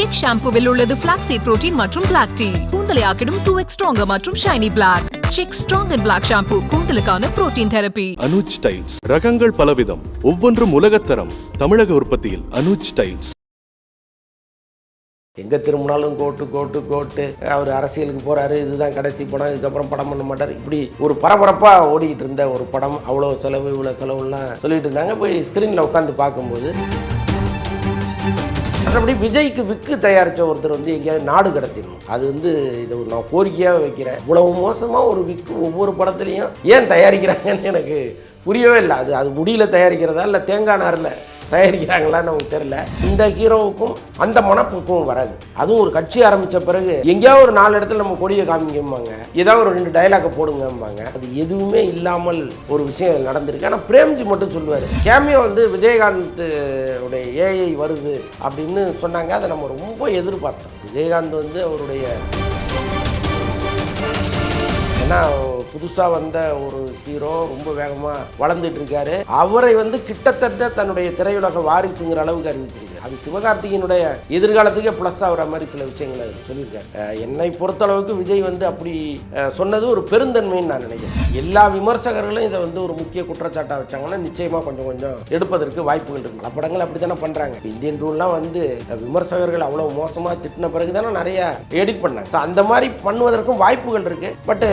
Sick ஷாம்புவில் உள்ளது பிளாக்ஸீட் protein மற்றும் பிளாக் டீ கூந்தலை ஆக்கிடும் டூ எக்ஸ் ஸ்ட்ராங்கர் மற்றும் shiny black Chik strong and black shampoo கூந்தலுக்கான protein therapy Anuj tiles ரகங்கள் பலவிதம். ஒவ்வொன்றும் உலகத்தரம் தமிழக உற்பத்தியில் அனுஜ் டைல்ஸ் எங்கே திரும்பினாலும் கோட்டு கோட்டு கோட்டு. அவர் அரசியலுக்கு போகிறாரு இதுதான் கடைசி படம் இதுக்கப்புறம் படம் பண்ண மாட்டார். இப்படி ஒரு பரபரப்பாக ஓடிக்கிட்டு இருந்த ஒரு படம் அவ்வளோ செலவு இவ்வளோ செலவுலாம் சொல்லிட்டு இருந்தாங்க. போய் ஸ்க்ரீனில் உட்காந்து பார்க்கும்போது மற்றபடி விஜய்க்கு விக்கு தயாரித்த ஒருத்தர் வந்து எங்கேயாவது நாடு கடத்திடணும். அது வந்து இதை நான் கோரிக்கையாக வைக்கிறேன். இவ்வளவு மோசமாக ஒரு விக்கு ஒவ்வொரு படத்துலையும் ஏன் தயாரிக்கிறாங்கன்னு எனக்கு புரியவே இல்லை. அது அது முடியல தயாரிக்கிறதா இல்லை தேங்காய் நாரில்? தயாரிக்கிறாங்களான்னு நமக்கு தெரியல. இந்த ஹீரோவுக்கும் அந்த மனப்புக்கும் வராது. அதுவும் ஒரு கட்சி ஆரம்பித்த பிறகு எங்கேயாவது ஒரு நாலு இடத்துல நம்ம கொடியை காமிக்கம்பாங்க. ஏதாவது ஒரு ரெண்டு டைலாக போடுங்கம்பாங்க. அது எதுவுமே இல்லாமல் ஒரு விஷயம் நடந்திருக்கு. ஆனால் பிரேம்ஜி மட்டும் சொல்லுவார் கேமியோ வந்து விஜயகாந்த் உடைய ஏஐ வருது அப்படின்னு சொன்னாங்க. அதை நம்ம ரொம்ப எதிர்பார்த்தோம். விஜயகாந்த் வந்து அவருடைய ஏன்னா புதுசாக வந்த ஒரு ஹீரோ ரொம்ப வேகமாக வளர்ந்துட்டு இருக்காரு அவரை வந்து கிட்டத்தட்ட தன்னுடைய திரையுலக வாரிசுங்கிற அளவுக்கு அறிவிச்சிருக்காரு அது சிவகார்த்திகேயனுடைய எதிர்காலத்துக்கே ப்ளஸ் ஆகிற மாதிரி சில விஷயங்களை சொல்லியிருக்காரு. என்னை பொறுத்தளவுக்கு விஜய் வந்து அப்படி சொன்னது ஒரு பெருந்தன்மைன்னு நான் நினைக்கிறேன். எல்லா விமர்சகர்களும் இதை வந்து ஒரு முக்கிய குற்றச்சாட்டாக வச்சாங்கன்னா நிச்சயமாக கொஞ்சம் கொஞ்சம் எடுப்பதற்கு வாய்ப்புகள் இருக்கு பல படங்கள் அப்படி தானே பண்ணுறாங்க இந்தியன் டூல்லாம் வந்து விமர்சகர்கள் அவ்வளோ மோசமாக திட்டின பிறகு தானே நிறைய எடிட் பண்ணாங்க. ஸோ அந்த மாதிரி பண்ணுவதற்கும் வாய்ப்புகள் இருக்குது பட்டு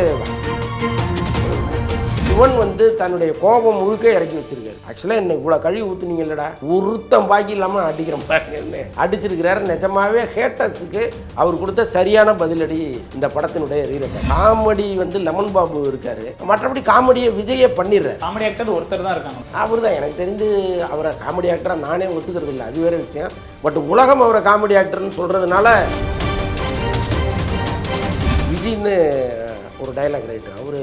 சிவன் வந்து தன்னுடைய கோபம் முழுக்க இறக்கி வச்சிருக்காரு. ஆக்சுவலாக என்ன இவ்வளோ கழுவி ஊத்துனீங்க இல்லடா? ஒருத்தம் பாக்கி இல்லாமல் அடிக்கிற பாருங்கன்னு அடிச்சிருக்கிறாரு. நிஜமாவே ஹேட்டர்ஸுக்கு அவர் கொடுத்த சரியான பதிலடி இந்த படத்தினுடைய ரீரேட் காமெடி வந்து லெமன் பாபு இருக்காரு. மற்றபடி காமெடியை விஜயே பண்ணிடுறாரு. காமெடி ஆக்டர் ஒருத்தர் தான் இருக்காங்க. அவர் தான் எனக்கு தெரிந்து அவரை காமெடி ஆக்டராக நானே ஒத்துக்கிறது இல்லை. அது வேற விஷயம். பட் உலகம் அவரை காமெடி ஆக்டர்னு சொல்கிறதுனால விஜய்னு ஒரு டைலாக் ரைட்டர் அவர்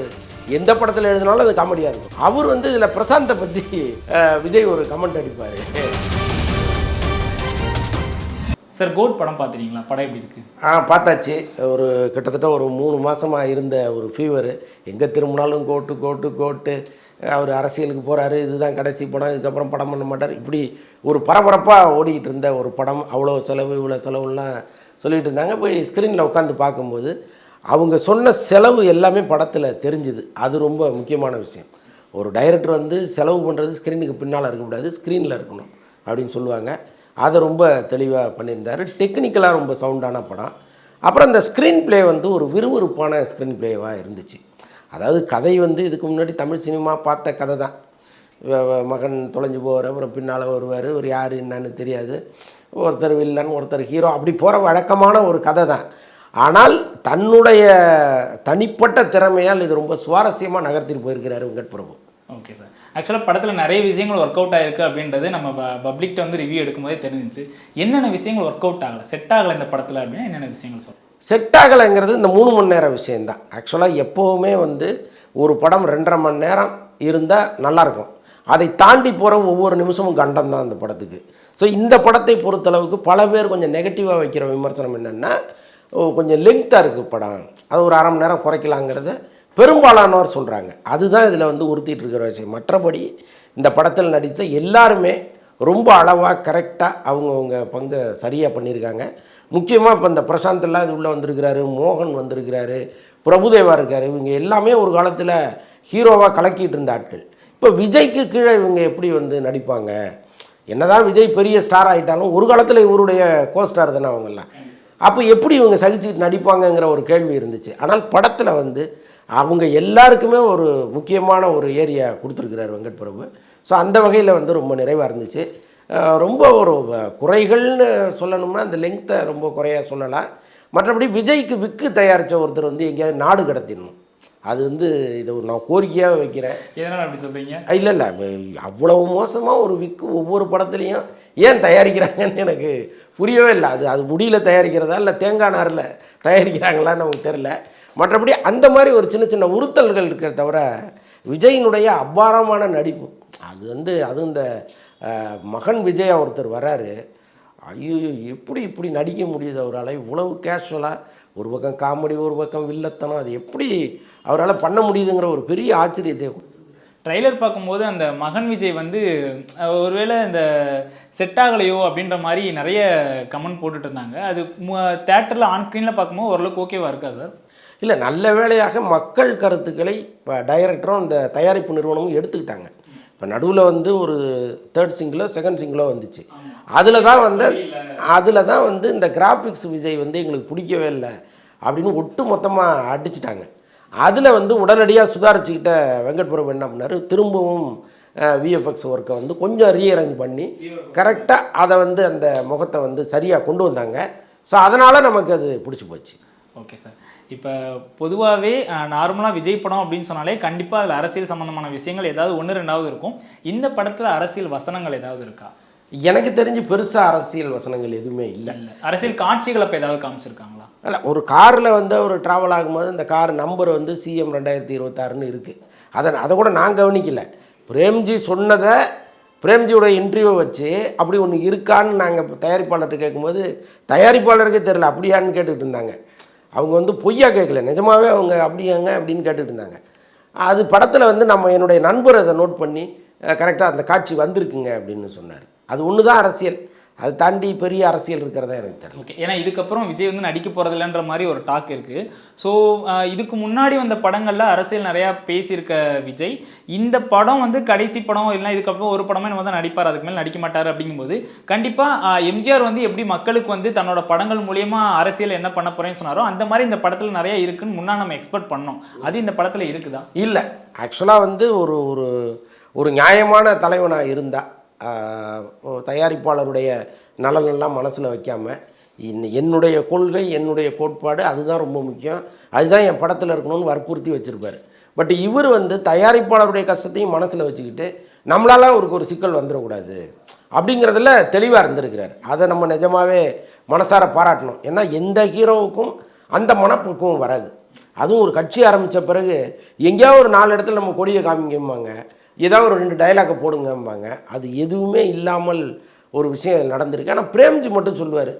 எந்த படத்தில் எழுதினாலும் அது காமெடியாக இருக்கும். அவர் வந்து இதில் பிரசாந்தை பற்றி விஜய் ஒரு கமெண்ட் அடிப்பார். சார் கோட் படம் பார்த்துருக்கீங்களா? படம் எப்படி இருக்கு? ஆ பார்த்தாச்சு. ஒரு கிட்டத்தட்ட ஒரு மூணு மாதமாக இருந்த ஒரு ஃபீவர் எங்கே திரும்பினாலும் கோட்டு கோட்டு கோட்டு. அவர் அரசியலுக்கு போகிறாரு இதுதான் கடைசி படம் இதுக்கப்புறம் படம் பண்ண மாட்டார். இப்படி ஒரு பரபரப்பாக ஓடிக்கிட்டு இருந்த ஒரு படம் அவ்வளோ செலவு இவ்வளோ செலவுலாம் சொல்லிட்டு இருந்தாங்க. போய் ஸ்க்ரீனில் உட்காந்து பார்க்கும்போது அவங்க சொன்ன செலவு எல்லாமே படத்தில் தெரிஞ்சுது. அது ரொம்ப முக்கியமான விஷயம். ஒரு டைரக்டர் வந்து செலவு பண்ணுறது ஸ்க்ரீனுக்கு பின்னால் இருக்கக்கூடாது ஸ்க்ரீனில் இருக்கணும் அப்படின்னு சொல்லுவாங்க. அதை ரொம்ப தெளிவாக பண்ணியிருந்தார். டெக்னிக்கலாக ரொம்ப சவுண்டான படம். அப்புறம் அந்த ஸ்க்ரீன் ப்ளே வந்து ஒரு விறுவிறுப்பான ஸ்க்ரீன் ப்ளேவாக இருந்துச்சு. அதாவது கதை வந்து இதுக்கு முன்னாடி தமிழ் சினிமா பார்த்த கதை தான். மகன் தொலைஞ்சு போவார் அப்புறம் பின்னால் வருவார். ஒரு யார் என்னன்னு தெரியாது. ஒருத்தர் வில்லன் ஒருத்தர் ஹீரோ அப்படி போகிற வழக்கமான ஒரு கதை தான். ஆனால் தன்னுடைய தனிப்பட்ட திறமையால் இது ரொம்ப சுவாரஸ்யமாக நகர்த்திட்டு போயிருக்கிறாரு வெங்கட் பிரபு. Okay sir. ஆக்சுவலாக படத்தில் நிறைய விஷயங்கள் ஒர்க் அவுட் ஆயிருக்கு அப்படின்றது நம்ம பப்ளிக்ட்ட வந்து ரிவ்யூ எடுக்கும்போதே தெரிஞ்சிச்சு. என்னென்ன விஷயங்கள் ஒர்க் அவுட் ஆகலை? செட் ஆகலை இந்த படத்தில் அப்படின்னா என்னென்ன விஷயங்கள் சொல்லுங்கள் செட் ஆகலைங்கிறது இந்த மூணு மணி நேரம் விஷயந்தான் ஆக்சுவலாக எப்போவுமே வந்து ஒரு படம் ரெண்டரை மணி நேரம் இருந்தால் நல்லாயிருக்கும் அதை தாண்டி போகிற ஒவ்வொரு நிமிஷமும் கண்டம் தான் அந்த படத்துக்கு. ஸோ இந்த படத்தை பொறுத்தளவுக்கு பல பேர் கொஞ்சம் நெகட்டிவாக வைக்கிற விமர்சனம் என்னென்னா கொஞ்சம் லெங்க்த்தாக இருக்குது படம். அது ஒரு அரை மணி நேரம் குறைக்கலாங்கிறத பெரும்பாலானோர் சொல்கிறாங்க அதுதான் இதில் வந்து உறுத்திட்டு இருக்கிற விஷயம். மற்றபடி இந்த படத்தில் நடித்த எல்லாருமே ரொம்ப அளவாக கரெக்டாக அவங்கவுங்க பங்கை சரியாக பண்ணியிருக்காங்க. முக்கியமாக இப்போ இந்த பிரசாந்த் எல்லாம் இது உள்ளே வந்திருக்கிறாரு மோகன் வந்திருக்கிறாரு பிரபுதேவா இருக்கார். இவங்க எல்லாமே ஒரு காலத்தில் ஹீரோவாக கலக்கிட்டு இருந்த ஆட்கள். இப்போ விஜய்க்கு கீழே இவங்க எப்படி வந்து நடிப்பாங்க? என்னதான் விஜய் பெரிய ஸ்டார் ஆகிட்டாலும் ஒரு காலத்தில் இவருடைய கோஸ்டார் தானே அவங்கெல்லாம். அப்போ எப்படி இவங்க சகிச்சுட்டு நடிப்பாங்கங்கிற ஒரு கேள்வி இருந்துச்சு. ஆனால் படத்தில் வந்து அவங்க எல்லாருக்குமே ஒரு முக்கியமான ஒரு ஏரியா கொடுத்துருக்கிறார் வெங்கட் பிரபு. ஸோ அந்த வகையில் வந்து ரொம்ப நிறைவாக இருந்துச்சு. ரொம்ப ஒரு குறைகள்னு சொல்லணும்னா அந்த லெங்க்த்தை ரொம்ப குறையாக சொல்லலாம். மற்றபடி விஜய்க்கு விக்கு தயாரித்த ஒருத்தர் வந்து எங்கேயாவது நாடு கடத்திடணும். அது வந்து இதை நான் கோரிக்கையாக வைக்கிறேன். எதனால் அப்படி சொல்கிறீங்க இல்லை இல்லை. அவ்வளவு மோசமாக ஒரு விக்கு ஒவ்வொரு படத்துலையும் ஏன் தயாரிக்கிறாங்கன்னு எனக்கு புரியவே இல்லை. அது அது முடியல தயாரிக்கிறதா இல்லை தேங்காய் நாரில் தயாரிக்கிறாங்களான்னு நமக்கு தெரில மற்றபடி அந்த மாதிரி ஒரு சின்ன சின்ன உறுத்தல்கள் இருக்கிற தவிர விஜயினுடைய அபாரமான நடிப்பு. அது வந்து அதுவும் இந்த மகன் விஜயா ஒருத்தர் வராரு. ஐயோ எப்படி இப்படி நடிக்க முடியுது அவரால்? இவ்வளவு கேஷுவலாக ஒரு பக்கம் காமெடி ஒரு பக்கம் வில்லத்தனம் அது எப்படி அவரால் பண்ண முடியுதுங்கிற ஒரு பெரிய ஆச்சரியத்தை ட்ரைலர் பார்க்கும்போது அந்த மகன் விஜய் வந்து ஒருவேளை இந்த செட் ஆகலையோ அப்படின்ற மாதிரி நிறைய கமெண்ட் போட்டுட்டு இருந்தாங்க. அது தேட்டரில் ஆன் ஸ்க்ரீனில் பார்க்கும்போது ஓரளவுக்கு ஓகேவா இருக்கா சார் இல்லை நல்ல வேளையாக மக்கள் கருத்துக்களை இப்போ டைரக்டரும் இந்த தயாரிப்பு நிறுவனமும் எடுத்துக்கிட்டாங்க. இப்போ நடுவில் வந்து ஒரு தேர்ட் சிங்கிளோ செகண்ட் சிங்கிளோ வந்துச்சு. அதில் தான் வந்து அதில் தான் வந்து இந்த கிராஃபிக்ஸ் விஜய் வந்து எங்களுக்கு பிடிக்கவே இல்லை அப்படின்னு ஒட்டு மொத்தமாக அடிச்சிட்டாங்க. அதில் வந்து உடனடியாக சுதாரிச்சுக்கிட்ட வெங்கட்பிரபு என்ன பண்ணார்? திரும்பவும் விஎஃப்எக்ஸ் ஒர்க்கை வந்து கொஞ்சம் ரீஅரேஞ்ச் பண்ணி கரெக்டாக அதை வந்து அந்த முகத்தை வந்து சரியாக கொண்டு வந்தாங்க. ஸோ அதனால் நமக்கு அது பிடிச்சி போச்சு. ஓகே சார் இப்போ பொதுவாகவே நார்மலாக விஜய் படம் அப்படின்னு சொன்னாலே கண்டிப்பாக அதில் அரசியல் சம்மந்தமான விஷயங்கள் ஏதாவது ஒன்று ரெண்டாவது இருக்கும். இந்த படத்தில் அரசியல் வசனங்கள் ஏதாவது இருக்கா? எனக்கு தெரிஞ்சு பெருசாக அரசியல் வசனங்கள் எதுவுமே இல்லை. அரசியல் காட்சிகளை இப்போ ஏதாவது காமிச்சிருக்காங்களா? இல்லை ஒரு காரில் வந்து ஒரு ட்ராவல் ஆகும்போது இந்த கார் நம்பர் வந்து சிஎம் ரெண்டாயிரத்தி இருபத்தாறுன்னு இருக்குது அதை அதை கூட நான் கவனிக்கல. பிரேம்ஜி சொன்னதை பிரேம்ஜியோட இன்டர்வியூ வச்சு அப்படி ஒன்று இருக்கான்னு நாங்கள் தயாரிப்பாளர்கிட்ட கேட்கும்போது தயாரிப்பாளருக்கே தெரில அப்படியான்னு கேட்டுட்டு இருந்தாங்க. அவங்க வந்து பொய்யா கேட்கல. நிஜமாவே அவங்க அப்படியாங்க அப்படின்னு கேட்டுட்டு இருந்தாங்க. அது படத்தில் வந்து நம்ம என்னுடைய நண்பர் அதை நோட் பண்ணி கரெக்டாக அந்த காட்சி வந்திருக்குங்க அப்படின்னு சொன்னார். அது ஒன்று தான் அரசியல். அதை தாண்டி பெரிய அரசியல் இருக்கிறதா எனக்கு தெரியல. ஓகே. ஏன்னா இதுக்கப்புறம் விஜய் வந்து நடிக்க போகிறதில்லன்ற மாதிரி ஒரு டாக் இருக்குது ஸோ இதுக்கு முன்னாடி வந்த படங்களில் அரசியல் நிறையா பேசியிருக்க விஜய். இந்த படம் வந்து கடைசி படம் இல்லைனா இதுக்கப்புறம் ஒரு படமே நம்ம தான் நடிப்பார் அதுக்கு மேலே நடிக்க மாட்டார் அப்படிங்கும்போது கண்டிப்பாக எம்ஜிஆர் வந்து எப்படி மக்களுக்கு வந்து தன்னோட படங்கள் மூலியமா அரசியல் என்ன பண்ண போகிறேன்னு சொன்னாரோ அந்த மாதிரி இந்த படத்தில் நிறைய இருக்குன்னு முன்னா நம்ம எக்ஸ்பெக்ட் பண்ணோம். அது இந்த படத்தில் இருக்குதா? இல்லை. ஆக்சுவலாக வந்து ஒரு ஒரு ஒரு நியாயமான தலைவனாக இருந்தால் தயாரிப்பாளருடைய நலனெல்லாம் மனசில் வைக்காமல் என்னுடைய கொள்கை என்னுடைய கோட்பாடு அதுதான் ரொம்ப முக்கியம். அதுதான் என் படத்தில் இருக்கணும்னு வற்புறுத்தி வச்சுருப்பார். பட் இவர் வந்து தயாரிப்பாளருடைய கஷ்டத்தையும் மனசில் வச்சுக்கிட்டு நம்மளால் அவருக்கு ஒரு சிக்கல் வந்துடக்கூடாது அப்படிங்கிறதுல தெளிவாக இருந்திருக்கிறார். அதை நம்ம நிஜமாகவே மனசார பாராட்டணும். ஏன்னா எந்த ஹீரோவுக்கும் அந்த மனப்போக்கும் வராது. அதுவும் ஒரு கட்சி ஆரம்பித்த பிறகு எங்கேயாவது ஒரு நாலு இடத்துல நம்ம கொடியை காமிக்கும்பாங்க ஏதாவது ஒரு ரெண்டு டைலாக்கை போடுங்கம்பாங்க. அது எதுவுமே இல்லாமல் ஒரு விஷயம் நடந்திருக்கு. ஆனால் பிரேம்ஜி மட்டும் சொல்லுவார்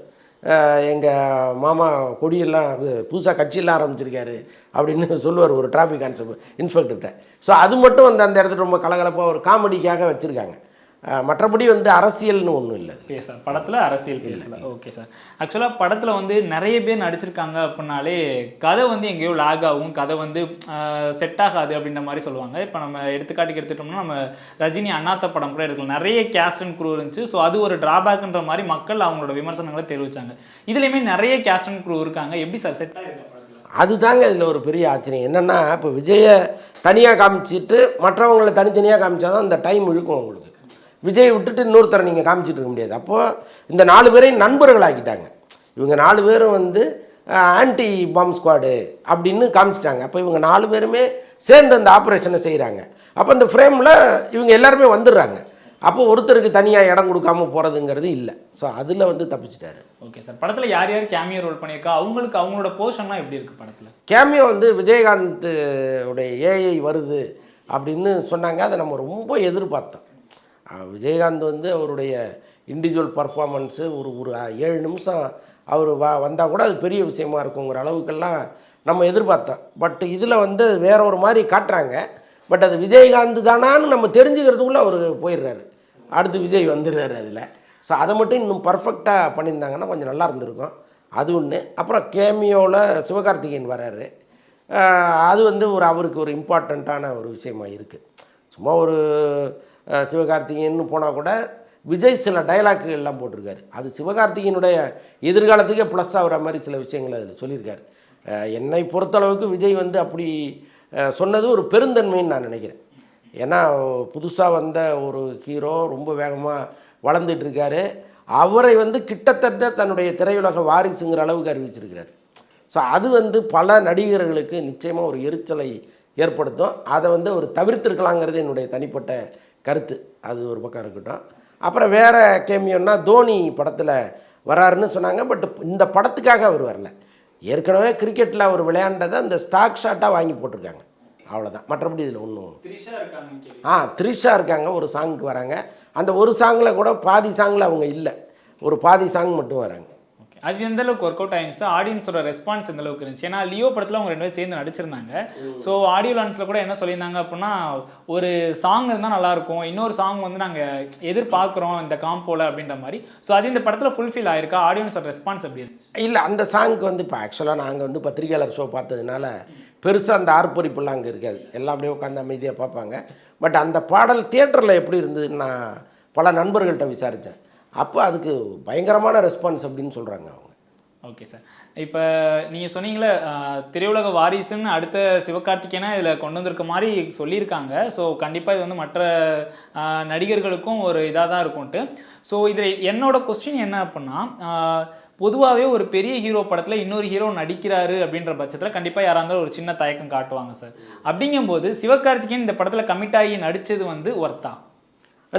எங்கள் மாமா கொடியெல்லாம் புதுசாக கட்சியெல்லாம் ஆரம்பிச்சிருக்காரு அப்படின்னு சொல்லுவார் ஒரு டிராஃபிக் கான்ஸ்டபிள் இன்ஸ்பெக்டர்கிட்ட ஸோ அது மட்டும் வந்து அந்த இடத்துல ரொம்ப கலகலப்பாக ஒரு காமெடிக்காக வச்சுருக்காங்க. மற்றபடி வந்து அரசியல்னு ஒன்றும் இல்லை. பேச படத்தில் அரசியல் பேசல. ஓகே சார் ஆக்சுவலாக படத்தில் வந்து நிறைய பேர் நடிச்சிருக்காங்க அப்படின்னாலே கதை வந்து எங்கேயோ லாக் ஆகும். கதை வந்து செட் ஆகாது அப்படின்ற மாதிரி சொல்லுவாங்க. இப்போ நம்ம எடுத்துக்காட்டுக்கு எடுத்துட்டோம்னா நம்ம ரஜினி அண்ணாத்த படம் கூட எடுக்கலாம். நிறைய கேஸ்ட் அண்ட் குரூ இருந்துச்சு. ஸோ அது ஒரு டிராபேக்ன்ற மாதிரி மக்கள் அவங்களோட விமர்சனங்களை தெரிவிச்சாங்க. இதுலேயுமே நிறைய கேஸ்ட் அண்ட் குரூ இருக்காங்க. எப்படி சார் செட் ஆகிருக்க அதுதாங்க இதில் ஒரு பெரிய ஆச்சரியம். என்னென்னா இப்போ விஜயை தனியாக காமிச்சிட்டு மற்றவங்களை தனித்தனியாக காமிச்சா தான் இந்த டைம் இழுக்கும் உங்களுக்கு விஜய் விட்டுட்டு இன்னொருத்தரை நீங்கள் காமிச்சிட்டு இருக்க முடியாது. அப்போது இந்த நாலு பேரையும் நண்பர்கள் ஆக்கிட்டாங்க இவங்க நாலு பேரும் வந்து ஆன்டி பாம் ஸ்குவாடு அப்படின்னு காமிச்சிட்டாங்க. அப்போ இவங்க நாலு பேருமே சேர்ந்து அந்த ஆப்ரேஷனை செய்கிறாங்க அப்போ இந்த ஃப்ரேமில் இவங்க எல்லாருமே வந்துடுறாங்க. அப்போ ஒருத்தருக்கு தனியாக இடம் கொடுக்காம போகிறதுங்கிறது இல்லை. ஸோ அதில் வந்து தப்பிச்சிட்டாரு. ஓகே சார் படத்தில் யார் யார் கேமியோ ரோல் பண்ணியிருக்கா? அவங்களுக்கு அவங்களோட போர்ஷன்லாம் எப்படி இருக்குது படத்தில்? கேமியோ வந்து விஜயகாந்த் உடைய ஏஐ வருது அப்படின்னு சொன்னாங்க. அதை நம்ம ரொம்ப எதிர்பார்த்தோம். விஜயகாந்த் வந்து அவருடைய இண்டிவிஜுவல் பர்ஃபார்மன்ஸு ஒரு ஒரு ஏழு நிமிஷம் அவர் வா வந்தால் கூட அது பெரிய விஷயமா இருக்குங்கிற அளவுக்கெல்லாம் நம்ம எதிர்பார்த்தோம். பட் இதில் வந்து வேற ஒரு மாதிரி காட்டுறாங்க. பட் அது விஜயகாந்த் தானான்னு நம்ம தெரிஞ்சுக்கிறதுக்குள்ளே அவர் போயிடுறாரு. அடுத்து விஜய் வந்துடுறாரு அதில். ஸோ அதை மட்டும் இன்னும் பர்ஃபெக்டாக பண்ணியிருந்தாங்கன்னா கொஞ்சம் நல்லா இருந்திருக்கும். அது ஒன்று அப்புறம் கேமியோவில் சிவகார்த்திகேயன் வராரு. அது வந்து ஒரு அவருக்கு ஒரு இம்பார்ட்டண்ட்டான ஒரு விஷயமா இருக்குது சும்மா ஒரு சிவகார்த்திகேயன் போனால் கூட விஜய் சில டைலாக்கு எல்லாம் போட்டிருக்காரு. அது சிவகார்த்திகேயனுடைய எதிர்காலத்துக்கே ப்ளஸ் ஆகிற மாதிரி சில விஷயங்களை அதில் சொல்லியிருக்காரு. என்னை பொறுத்தளவுக்கு விஜய் வந்து அப்படி சொன்னது ஒரு பெருந்தன்மைன்னு நான் நினைக்கிறேன். ஏன்னா புதுசாக வந்த ஒரு ஹீரோ ரொம்ப வேகமாக வளர்ந்துட்டு இருக்காரு. அவரை வந்து கிட்டத்தட்ட தன்னுடைய திரையுலக வாரிசுங்கிற அளவுக்கு அறிவிச்சிருக்கிறார். ஸோ அது வந்து பல நடிகர்களுக்கு நிச்சயமாக ஒரு எரிச்சலை ஏற்படுத்தும். அதை வந்து அவர் தவிர்த்திருக்கலாங்கிறது என்னுடைய தனிப்பட்ட கருத்து. அது ஒரு பக்கம் இருக்கட்டும். அப்புறம் வேறு கேமியோன்னா தோனி படத்தில் வராருன்னு சொன்னாங்க. பட் இந்த படத்துக்காக அவர் வரல. ஏற்கனவே கிரிக்கெட்டில் அவர் விளையாண்டதை அந்த ஸ்டாக் ஷாட்டாக வாங்கி போட்டிருக்காங்க. அவ்வளோதான் மற்றபடி இதில் ஒன்றும் ஆ த்ரிஷா இருக்காங்க. ஒரு சாங்குக்கு வராங்க. அந்த ஒரு சாங்கில் கூட பாதி சாங்கில் அவங்க இல்லை. ஒரு பாதி சாங் மட்டும் வராங்க. அது எந்த அளவுக்கு ஒர்க் அவுட் ஆயிருந்துச்சு ஆடியன்ஸோட ரெஸ்பான்ஸ் எந்த அளவுக்கு இருந்துச்சு? ஏன்னா லியோ படத்தில் அவங்க ரெண்டு பேரும் சேர்ந்து நடிச்சிருந்தாங்க. ஸோ ஆடியோ லான்ச்சில் கூட என்ன சொல்லியிருந்தாங்க அப்படின்னா ஒரு சாங் இருந்தால் நல்லா இருக்கும். இன்னொரு சாங் வந்து நாங்கள் எதிர்பார்க்குறோம் இந்த காம்போல அப்படின்ற மாதிரி. ஸோ அது இந்த படத்தில் ஃபுல்ஃபில் ஆயிருக்கா? ஆடியன்ஸோட ரெஸ்பான்ஸ் எப்படி இருந்துச்சு? இல்லை அந்த சாங்க்கு வந்து இப்போ ஆக்சுவலாக நாங்கள் வந்து பத்திரிகையாளர் ஷோ பார்த்ததுனால பெருசாக அந்த ஆர்ப்பரிப்புலாம் அங்கே இருக்காது. எல்லாம் அப்படியே உட்காந்து அமைதியாக பார்ப்பாங்க. பட் அந்த பாடல் தியேட்டரில் எப்படி இருந்ததுன்னு நான் பல நண்பர்கள்ட்ட விசாரித்தேன் அப்போ அதுக்கு பயங்கரமான ரெஸ்பான்ஸ் அப்படின்னு சொல்கிறாங்க அவங்க. ஓகே சார் இப்போ நீங்கள் சொன்னீங்களே திரையுலக வாரிசுன்னு அடுத்த சிவகார்த்திகேயனை இதில் கொண்டு வந்திருக்க மாதிரி சொல்லியிருக்காங்க. ஸோ கண்டிப்பாக இது வந்து மற்ற நடிகர்களுக்கும் ஒரு இதாக தான் இருக்கும்ட்டு. ஸோ இதில் என்னோட கொஸ்டின் என்ன அப்படின்னா பொதுவாகவே ஒரு பெரிய ஹீரோ படத்தில் இன்னொரு ஹீரோ நடிக்கிறாரு அப்படின்ற பட்சத்தில் கண்டிப்பாக யாராக இருந்தாலும் ஒரு சின்ன தயக்கம் காட்டுவாங்க சார் அப்படிங்கும்போது சிவகார்த்திகேயன் இந்த படத்தில் கமிட் ஆகி நடித்தது வந்து ஒர்த்தான்.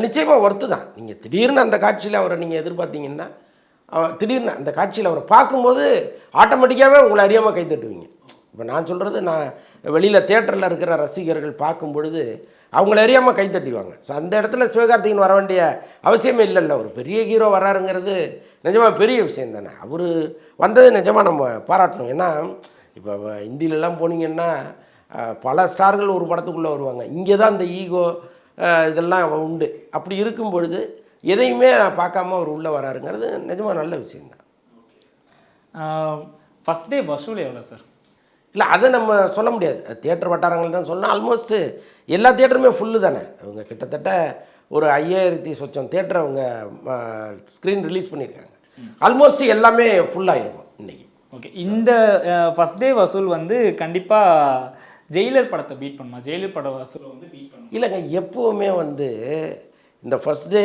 நிச்சயமாக ஒர்த்து தான் நீங்கள் திடீர்னு அந்த காட்சியில் அவரை நீங்கள் எதிர்பார்த்தீங்கன்னா திடீர்னு அந்த காட்சியில் அவரை பார்க்கும்போது ஆட்டோமேட்டிக்காகவே உங்களை அறியாமல் கை தட்டுவீங்க. இப்போ நான் சொல்கிறது நான் வெளியில் தேட்டரில் இருக்கிற ரசிகர்கள் பார்க்கும் பொழுது அவங்கள அறியாமல் கை தட்டிவாங்க ஸோ அந்த இடத்துல சிவகார்த்திகேயன் வர வேண்டிய அவசியமே இல்லைல்ல. ஒரு பெரிய ஹீரோ வராருங்கிறது நிஜமாக பெரிய விஷயம் தானே. அவர் வந்தது நிஜமாக நம்ம பாராட்டணும். ஏன்னா இப்போ இந்தியிலலாம் போனீங்கன்னா பல ஸ்டார்கள் ஒரு படத்துக்குள்ளே வருவாங்க. இங்கே தான் அந்த ஈகோ இதெல்லாம் உண்டு. அப்படி இருக்கும் பொழுது எதையுமே பார்க்காம அவர் உள்ளே வராருங்கிறது நிஜமாக நல்ல விஷயம்தான். ஃபஸ்ட் டே வசூல் எவ்வளோ சார் இல்லை அதை நம்ம சொல்ல முடியாது. தியேட்டர் வட்டாரங்கள் தான் சொல்லணும் ஆல்மோஸ்ட்டு எல்லா தியேட்டருமே ஃபுல்லு தானே. அவங்க கிட்டத்தட்ட ஒரு ஐயாயிரத்தி சொச்சம் தியேட்டர் அவங்க ஸ்க்ரீன் ரிலீஸ் பண்ணியிருக்காங்க. ஆல்மோஸ்ட் எல்லாமே ஃபுல்லாக இருக்கும் இன்னைக்கு. ஓகே இந்த ஃபர்ஸ்ட் டே வசூல் வந்து கண்டிப்பாக ஜெயிலர் படத்தை பீட் பண்ணுமா? ஜெயிலர் பட வசூலை வந்து பீட் பண்ணும்? இல்லைங்க எப்போவுமே வந்து இந்த ஃபஸ்ட் டே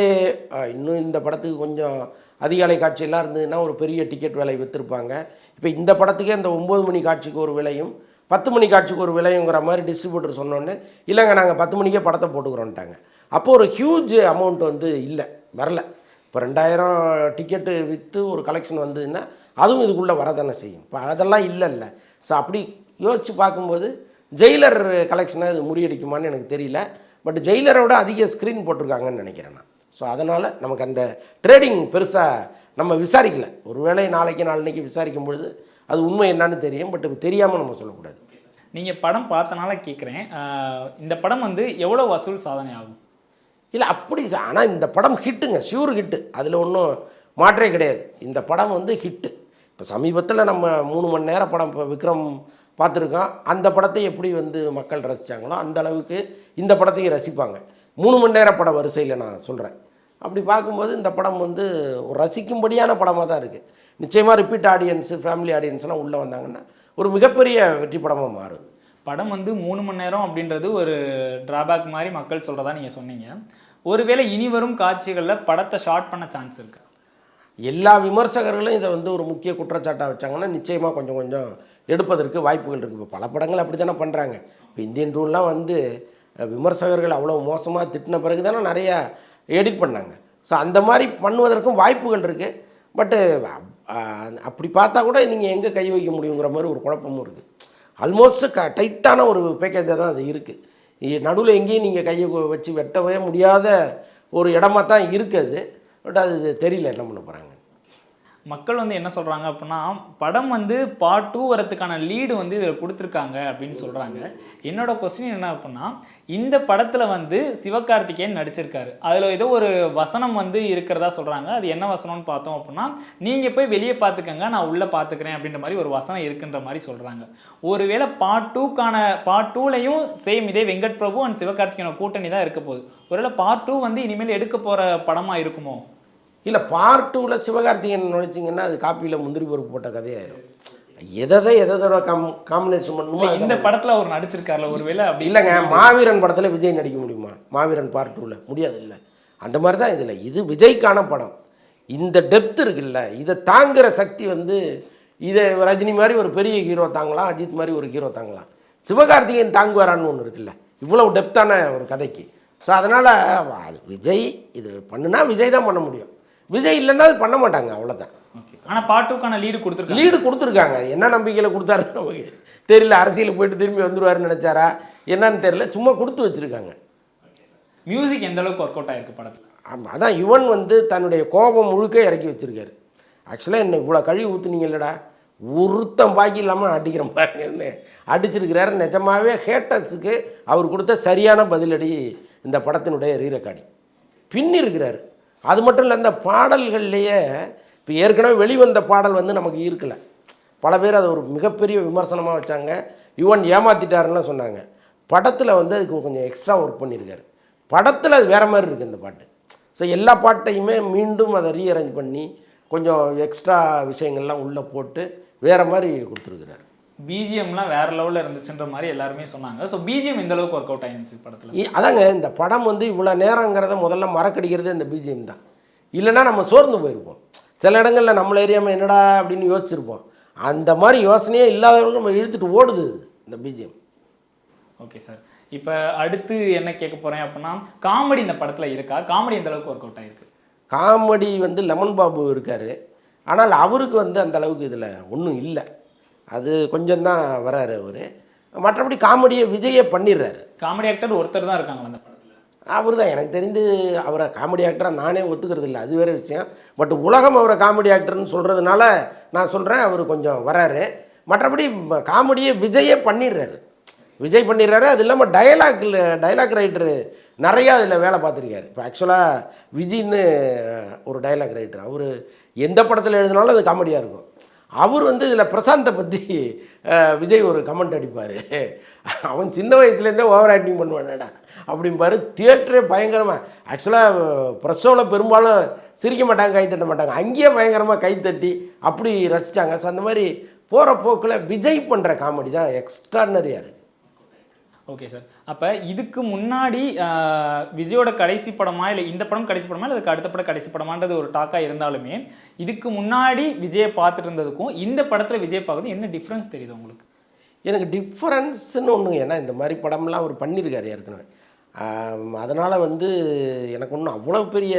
இன்னும் இந்த படத்துக்கு கொஞ்சம் அதிகாலை காட்சியெல்லாம் இருந்ததுன்னா ஒரு பெரிய டிக்கெட் விலை விற்றுருப்பாங்க இப்போ இந்த படத்துக்கே இந்த ஒம்பது மணி காட்சிக்கு ஒரு விலையும் பத்து மணி காட்சிக்கு ஒரு விலையுங்கிற மாதிரி டிஸ்ட்ரிபியூட்டர் சொன்னோன்னே இல்லைங்க நாங்கள் பத்து மணிக்கே படத்தை போட்டுக்கிறோன்ட்டாங்க அப்போது ஒரு ஹியூஜ் அமௌண்ட் வந்து இல்லை வரல. இப்போ ரெண்டாயிரம் டிக்கெட்டு விற்று ஒரு கலெக்ஷன் வந்ததுன்னா அதுவும் இதுக்குள்ளே வரதானே செய்யும். இப்போ அதெல்லாம் இல்லைல்ல. ஸோ அப்படி யோசித்து பார்க்கும்போது ஜெயிலர் கலெக்ஷனை இது முறியடிக்குமான்னு எனக்கு தெரியல. பட் ஜெயிலரோட அதிக ஸ்க்ரீன் போட்டிருக்காங்கன்னு நினைக்கிறேன் நான். ஸோ அதனால் நமக்கு அந்த ட்ரேடிங் பெருசாக நம்ம விசாரிக்கல. ஒருவேளை நாளைக்கு நாளைக்கு விசாரிக்கும் பொழுது அது உண்மை என்னன்னு தெரியும். பட் தெரியாமல் நம்ம சொல்லக்கூடாது. நீங்கள் படம் பார்த்தனால கேட்குறேன் இந்த படம் வந்து எவ்வளோ வசூல் சாதனை ஆகும்? இல்லை அப்படி ஆனால் இந்த படம் ஹிட்டுங்க ஷியூர் ஹிட்டு அதில் ஒன்றும் மாற்றே கிடையாது. இந்த படம் வந்து ஹிட்டு இப்போ சமீபத்தில் நம்ம மூணு மணி நேர படம் இப்போ விக்ரம் பார்த்துருக்கோம் அந்த படத்தை எப்படி வந்து மக்கள் ரசித்தாங்களோ அந்த அளவுக்கு இந்த படத்தையும் ரசிப்பாங்க. மூணு மணி நேர பட வரிசையில் நான் சொல்கிறேன் அப்படி பார்க்கும்போது இந்த படம் வந்து ஒரு ரசிக்கும்படியான படமாக தான் இருக்குது நிச்சயமாக ரிப்பீட் ஆடியன்ஸு ஃபேமிலி ஆடியன்ஸ்லாம் உள்ளே வந்தாங்கன்னா ஒரு மிகப்பெரிய வெற்றி படமாக மாறும் படம் வந்து மூணு மணி நேரம் அப்படின்றது ஒரு ட்ராபேக் மாதிரி மக்கள் சொல்கிறதா நீங்கள் சொன்னீங்க. ஒருவேளை இனி வரும் காட்சிகளில் படத்தை ஷார்ட் பண்ண சான்ஸ் இருக்குது எல்லா விமர்சகர்களும் இதை வந்து ஒரு முக்கிய குற்றச்சாட்டாக வச்சாங்கன்னா நிச்சயமாக கொஞ்சம் கொஞ்சம் எடுப்பதற்கு வாய்ப்புகள் இருக்குது இப்போ பல படங்கள் அப்படி தானே பண்ணுறாங்க இப்போ இந்தியன் டூல்லாம் வந்து விமர்சகர்கள் அவ்வளோ மோசமாக திட்டின பிறகு தானே நிறையா எடிட் பண்ணாங்க. ஸோ அந்த மாதிரி பண்ணுவதற்கும் வாய்ப்புகள் இருக்குது பட்டு அப்படி பார்த்தா கூட நீங்கள் எங்கே கை வைக்க முடியுங்கிற மாதிரி ஒரு குழப்பமும் இருக்குது ஆல்மோஸ்ட் க டைட்டான ஒரு பேக்கேஜாக தான் அது இருக்குது நடுவில் எங்கேயும் நீங்கள் கையை வச்சு வெட்டவே முடியாத ஒரு இடமா தான் இருக்குது பட் அது தெரியல என்ன பண்ண போகிறாங்க மக்கள் வந்து என்ன சொல்கிறாங்க அப்படின்னா படம் வந்து பார்ட் டூ வரதுக்கான லீடு வந்து இதில் கொடுத்துருக்காங்க அப்படின்னு சொல்கிறாங்க என்னோட கொஸ்டின் என்ன அப்படின்னா இந்த படத்தில் வந்து சிவகார்த்திகேயன் நடிச்சிருக்காரு. அதில் ஏதோ ஒரு வசனம் வந்து இருக்கிறதா சொல்கிறாங்க அது என்ன வசனம்னு பார்த்தோம் அப்படின்னா நீங்கள் போய் வெளியே பார்த்துக்கங்க நான் உள்ளே பார்த்துக்கிறேன் அப்படின்ற மாதிரி ஒரு வசனம் இருக்குன்ற மாதிரி சொல்கிறாங்க ஒருவேளை பார்ட் டூக்கான பார்ட் டூலையும் சேம் இதே வெங்கட் பிரபு அண்ட் சிவகார்த்திகேயனோட கூட்டணி தான் இருக்க போகுது. ஒருவேளை பார்ட் டூ வந்து இனிமேல் எடுக்க போகிற படமாக இருக்குமோ? இல்லை பார்ட் டூவில் சிவகார்த்திகேயன் நடிச்சிங்கன்னா அது காப்பியில் முந்திரி பருப்பு போட்ட கதையாயிரும். எதை எதோட காம் காம்பினேஷன் பண்ணுமோ இந்த படத்துல அவர் நடிச்சிருக்காருல ஒருவேளை அப்படி இல்லைங்க மாவீரன் படத்தில் விஜய் நடிக்க முடியுமா? மாவீரன் பார்ட் டூவில் முடியாது இல்லை அந்த மாதிரி தான் இதில். இது விஜய்க்கான படம். இந்த டெப்த் இருக்குல்ல. இதை தாங்குற சக்தி வந்து இதை ரஜினி மாதிரி ஒரு பெரிய ஹீரோ தாங்கலாம் அஜித் மாதிரி ஒரு ஹீரோ தாங்கலாம். சிவகார்த்திகேயன் தாங்குவாரான்னு ஒன்று இருக்குல்ல. இவ்வளவு டெப்த்தான ஒரு கதைக்கு. ஸோ அதனால் விஜய் இது பண்ணுனா விஜய் தான் பண்ண முடியும். விஜய் இல்லைன்னா அது பண்ண மாட்டாங்க அவ்வளோதான் Okay. ஆனா பார்ட் டூக்கான லீடு கொடுத்துருக்காங்க. லீடு கொடுத்துருக்காங்க. என்ன நம்பிக்கையில் கொடுத்தாருன்னு நமக்கு தெரியல. அரசியலுக்கு போயிட்டு திரும்பி வந்துருவாருன்னு நினச்சாரா? என்னன்னு தெரியல. சும்மா கொடுத்து வச்சுருக்காங்க. மியூசிக் எந்த அளவுக்கு ஒர்க் அவுட் ஆயிருக்கு படத்துல? ஆமாம் அதான் யுவன் வந்து தன்னுடைய கோபம் முழுக்க இறக்கி வச்சிருக்காரு. ஆக்சுவலாக என்ன இவ்வளோ கழுவி ஊற்றுனீங்க இல்லைடா? ஒருத்தம் பாக்கி இல்லாமல் அடிக்கிறேன் பாருங்கன்னு அடிச்சிருக்கிறாரு. நிஜமாவே ஹேட்டர்ஸுக்கு அவர் கொடுத்த சரியான பதிலடி இந்த படத்தினுடைய ரீ ரெக்கார்டிங் பின்னி இருக்கிறாரு அது மட்டும் இல்லை இந்த பாடல்கள்லேயே இப்போ ஏற்கனவே வெளிவந்த பாடல் வந்து நமக்கு ஈர்க்கலை பல பேர் அதை ஒரு மிகப்பெரிய விமர்சனமாக வச்சாங்க. யுவன் ஏமாத்திட்டாருன்னு சொன்னாங்க. படத்தில் வந்து அதுக்கு கொஞ்சம் எக்ஸ்ட்ரா ஒர்க் பண்ணியிருக்காரு படத்தில் அது வேறு மாதிரி இருக்குது இந்த பாட்டு. ஸோ எல்லா பாட்டையுமே மீண்டும் அதை ரீஅரேஞ்ச் பண்ணி கொஞ்சம் எக்ஸ்ட்ரா விஷயங்கள்லாம் உள்ளே போட்டு வேறு மாதிரி கொடுத்துருக்குறாரு. பிஜிஎம்லாம் வேற லெவலில் இருந்துச்சுன்ற மாதிரி எல்லாருமே சொன்னாங்க. ஸோ பிஜிஎம் இந்த அளவுக்கு ஒர்க் அவுட் ஆயிருந்துச்சு படத்தில். அதாங்க இந்த படம் வந்து இவ்வளோ நேரங்கிறத முதல்ல மறக்கடிக்கிறது இந்த பிஜிஎம் தான். இல்லைன்னா நம்ம சோர்ந்து போயிருப்போம். சில இடங்களில் நம்மள ஏரியாமல் என்னடா அப்படின்னு யோசிச்சிருப்போம். அந்த மாதிரி யோசனையே இல்லாதவங்களுக்கு நம்ம இழுத்துட்டு ஓடுது இந்த பிஜிஎம் ஓகே சார் இப்போ அடுத்து என்ன கேட்க போகிறேன் அப்படின்னா காமெடி இந்த படத்தில் இருக்கா? காமெடி இந்த அளவுக்கு ஒர்க் அவுட் ஆயிருக்கு? காமெடி வந்து லெமன் பாபு இருக்கார். ஆனால் அவருக்கு வந்து அந்த அளவுக்கு இதில் ஒன்றும் இல்லை. அது கொஞ்சம் தான் வராரு அவர். மற்றபடி காமெடியை விஜயே பண்ணிடுறாரு. காமெடி ஆக்டர் ஒருத்தர் தான் இருக்காங்க அந்த படத்தில்? அவர் தான் எனக்கு தெரிந்து அவரை காமெடி ஆக்டராக நானே ஒத்துக்கிறது இல்லை. அது வேறு விஷயம். பட் உலகம் அவரை காமெடி ஆக்டர்னு சொல்கிறதுனால நான் சொல்கிறேன் அவர் கொஞ்சம் வராரு. மற்றபடி காமெடியை விஜயே பண்ணிடுறாரு. விஜய் பண்ணிடுறாரு. அது இல்லாமல் டயலாக்ல டயலாக் ரைட்டரு நிறையா அதில் வேலை பார்த்துருக்காரு. இப்போ ஆக்சுவலாக விஜய்னு ஒரு டயலாக் ரைட்டர் அவர் எந்த படத்தில் எழுதினாலும் அது காமெடியாக இருக்கும். அவர் வந்து இதில் பிரசாந்தை பற்றி விஜய் ஒரு கமெண்ட் அடிப்பார். அவன் சின்ன வயசுலேருந்தே ஓவர் ஆக்டிங் பண்ணுவானடா அப்படிம்பாரு. தியேட்டரே பயங்கரமாக ஆக்சுவலாக ப்ரெஸ்ஸோவில் பெரும்பாலும் சிரிக்க மாட்டாங்க கை தட்ட மாட்டாங்க. அங்கேயே பயங்கரமாக கை தட்டி அப்படி ரசித்தாங்க ஸோ அந்த மாதிரி போகிற போக்கில் விஜய் பண்ணுற காமெடி தான் எக்ஸ்ட்ரானரியாக இருக்குது ஓகே சார் அப்போ இதுக்கு முன்னாடி விஜயோட கடைசி படமா இல்லை இந்த படம் கடைசி படமா இல்லை அதுக்கு அடுத்த படம் கடைசி படமான்றது ஒரு டாக்காக இருந்தாலுமே இதுக்கு முன்னாடி விஜயை பார்த்துட்டு இருந்ததுக்கும் இந்த படத்தில் விஜய் பார்க்குறது என்ன டிஃப்ரென்ஸ் தெரியுது உங்களுக்கு? எனக்கு டிஃப்ரென்ஸ்னு ஒன்று ஏன்னா இந்த மாதிரி படம்லாம் அவர் பண்ணியிருக்காரு ஏற்கனவே. அதனால் வந்து எனக்கு ஒன்றும் அவ்வளோ பெரிய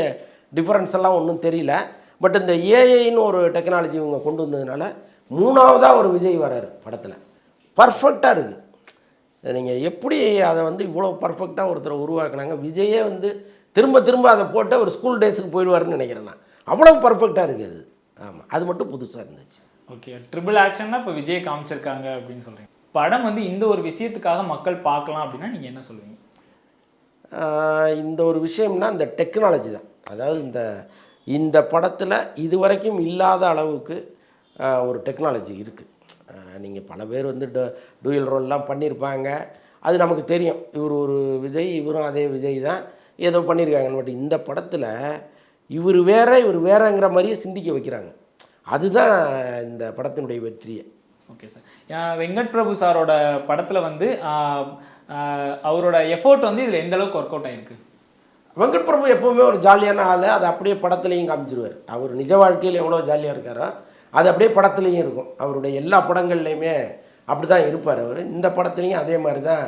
டிஃப்ரென்ஸ் எல்லாம் ஒன்றும் தெரியல. பட் இந்த ஏஐன்னு ஒரு டெக்னாலஜி இவங்க கொண்டு வந்ததுனால மூணாவதாக ஒரு விஜய் வராரு படத்தில். பர்ஃபெக்டாக இருக்குது நீங்கள் எப்படி அதை வந்து இவ்வளோ பர்ஃபெக்டாக ஒருத்தரை உருவாக்குனாங்க? விஜயே வந்து திரும்ப திரும்ப அதை போட்டு ஒரு ஸ்கூல் டேஸுக்கு போயிடுவாருன்னு நினைக்கிறேன் நான். அவ்வளோ பர்ஃபெக்டாக இருக்குது. ஆமாம் அது மட்டும் புதுசாக இருந்துச்சு. ஓகே ட்ரிபிள் ஆக்ஷன்னா இப்போ விஜய் காமிச்சிருக்காங்க அப்படின்னு சொல்றீங்க. படம் வந்து இந்த ஒரு விஷயத்துக்காக மக்கள் பார்க்கலாம் அப்படின்னா நீங்கள் என்ன சொல்லுவீங்க? இந்த ஒரு விஷயம்னா இந்த டெக்னாலஜி தான். அதாவது இந்த இந்த படத்தில் இதுவரைக்கும் இல்லாத அளவுக்கு ஒரு டெக்னாலஜி இருக்குது நீங்கள் பல பேர் வந்து டு டூயல் ரோல்லாம் பண்ணியிருப்பாங்க அது நமக்கு தெரியும். இவர் ஒரு விஜய் இவரும் அதே விஜய் தான். ஏதோ பண்ணியிருக்காங்க பட் இந்த படத்தில் இவர் வேற இவர் வேறங்கிற மாதிரியே சிந்திக்க வைக்கிறாங்க. அதுதான் இந்த படத்தினுடைய வெற்றியே. ஓகே சார் வெங்கட் பிரபு சாரோட படத்தில் வந்து அவரோட எஃபோர்ட் வந்து இதில் எந்த அளவுக்கு ஒர்க் அவுட் ஆயிருக்கு? வெங்கட் பிரபு எப்பவுமே ஒரு ஜாலியான ஆள். அதை அப்படியே படத்துலையும் காமிச்சிருவார். அவர் நிஜ வாழ்க்கையில் எவ்வளோ ஜாலியாக இருக்காரோ அது அப்படியே படத்துலையும் இருக்கும். அவருடைய எல்லா படங்கள்லையுமே அப்படி தான் இருப்பார் அவர். இந்த படத்துலையும் அதே மாதிரி தான்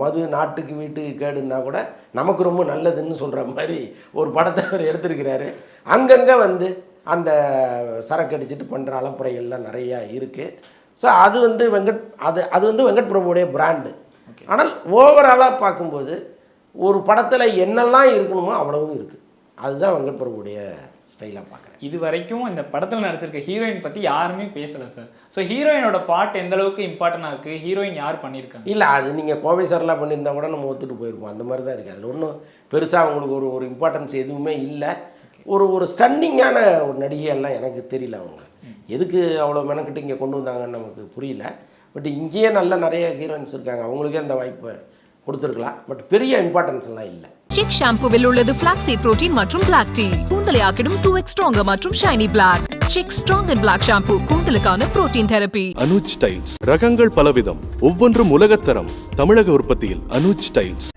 மது நாட்டுக்கு வீட்டுக்கு கேடுன்னா கூட நமக்கு ரொம்ப நல்லதுன்னு சொல்கிற மாதிரி ஒரு படத்தை அவர் எடுத்திருக்கிறாரு. அங்கங்கே வந்து அந்த சரக்கு அடிச்சிட்டு பண்ணுற அலப்புறைகள்லாம் நிறையா இருக்குது ஸோ அது வந்து வெங்கட் அது அது வந்து வெங்கட் பிரபுவுடைய பிராண்டு ஆனால் ஓவராலாக பார்க்கும்போது ஒரு படத்தில் என்னெல்லாம் இருக்கணுமோ அவ்வளவும் இருக்குது அதுதான் வெங்கட் பிரபுடைய ஸ்டைலாக பார்க்குறேன். இது வரைக்கும் இந்த படத்தில் நடிச்சிருக்க ஹீரோயின் பற்றி யாருமே பேசலை சார் ஸோ ஹீரோயினோட பாட்டு எந்த அளவுக்கு இம்பார்ட்டண்டாக இருக்குது ஹீரோயின் யார் பண்ணியிருக்காங்க இல்லை அது நீங்கள் கோவை சார்லாம் பண்ணியிருந்தா கூட நம்ம ஒத்துட்டு போயிருப்போம். அந்த மாதிரி தான் இருக்குது அதில் ஒன்றும் பெருசாக அவங்களுக்கு ஒரு ஒரு இம்பார்ட்டன்ஸ் எதுவுமே இல்லை. ஒரு ஒரு ஸ்டன்னிங்கான ஒரு நடிகையெல்லாம் எனக்கு தெரியல அவங்க. எதுக்கு அவ்வளோ மெனக்கிட்டு இங்கே கொண்டு வந்தாங்கன்னு நமக்கு புரியல. பட் இங்கேயே நல்ல நிறைய ஹீரோயின்ஸ் இருக்காங்க. அவங்களுக்கே அந்த வாய்ப்பை கொடுத்துருக்கலாம். பட் பெரிய இம்பார்ட்டன்ஸ் எல்லாம் இல்லை. செக் ஷாம்புவில் உள்ளது பிளாக்ஸீட் புரோட்டீன் மற்றும் பிளாக் டீ கூந்தலை ஆக்கிடும் டூ எக்ஸ் ஸ்ட்ராங்கர் மற்றும் shiny black Chik strong and black shampoo கூந்தலுக்கான protein therapy Anuj styles ரகங்கள் பலவிதம். ஒவ்வொன்றும் உலகத்தரம். தமிழக உற்பத்தியில் அனுஜ் ஸ்டைல்ஸ்